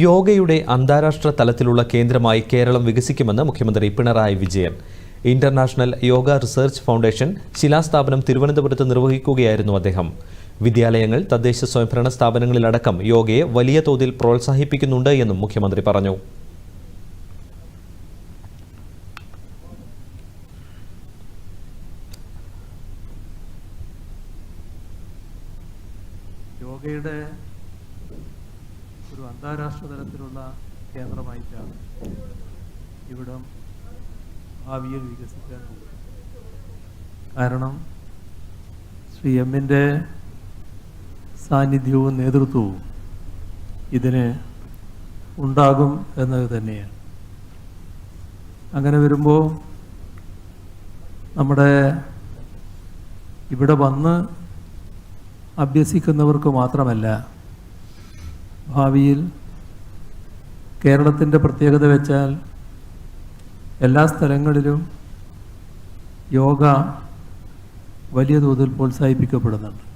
യോഗയുടെ അന്താരാഷ്ട്ര തലത്തിലുള്ള കേന്ദ്രമായി കേരളം വികസിക്കുമെന്ന് മുഖ്യമന്ത്രി Pinarayi Vijayan. International yoga research foundation ശിലാസ്ഥാപനം തിരുവനന്തപുരത്ത് നിർവഹിക്കുകയായിരുന്നു അദ്ദേഹം. വിദ്യാലയങ്ങൾ തദ്ദേശ സ്വയംഭരണ സ്ഥാപനങ്ങളിലടക്കം യോഗയെ വലിയ തോതിൽ പ്രോത്സാഹിപ്പിക്കുന്നുണ്ട് എന്നും മുഖ്യമന്ത്രി പറഞ്ഞു. യോഗയുടെ ഒരു അന്താരാഷ്ട്ര തലത്തിലുള്ള കേന്ദ്രമായിട്ടാണ് ഇവിടം ഭാവിയിൽ വികസിക്കാൻ പോകുന്നത്. കാരണം ശ്രീ എമ്മിന്റെ സാന്നിധ്യവും നേതൃത്വവും ഇതിന് ഉണ്ടാകും എന്നത് തന്നെയാണ്. അങ്ങനെ വരുമ്പോൾ നമ്മുടെ ഇവിടെ വന്ന് അഭ്യസിക്കുന്നവർക്ക് മാത്രമല്ല ഭാവിയിൽ കേരളത്തിന്റെ പ്രത്യേകത വെച്ചാൽ എല്ലാ സ്ഥലങ്ങളിലും യോഗ വലിയ തോതിൽ പ്രോത്സാഹിപ്പിക്കപ്പെടുന്നുണ്ട്.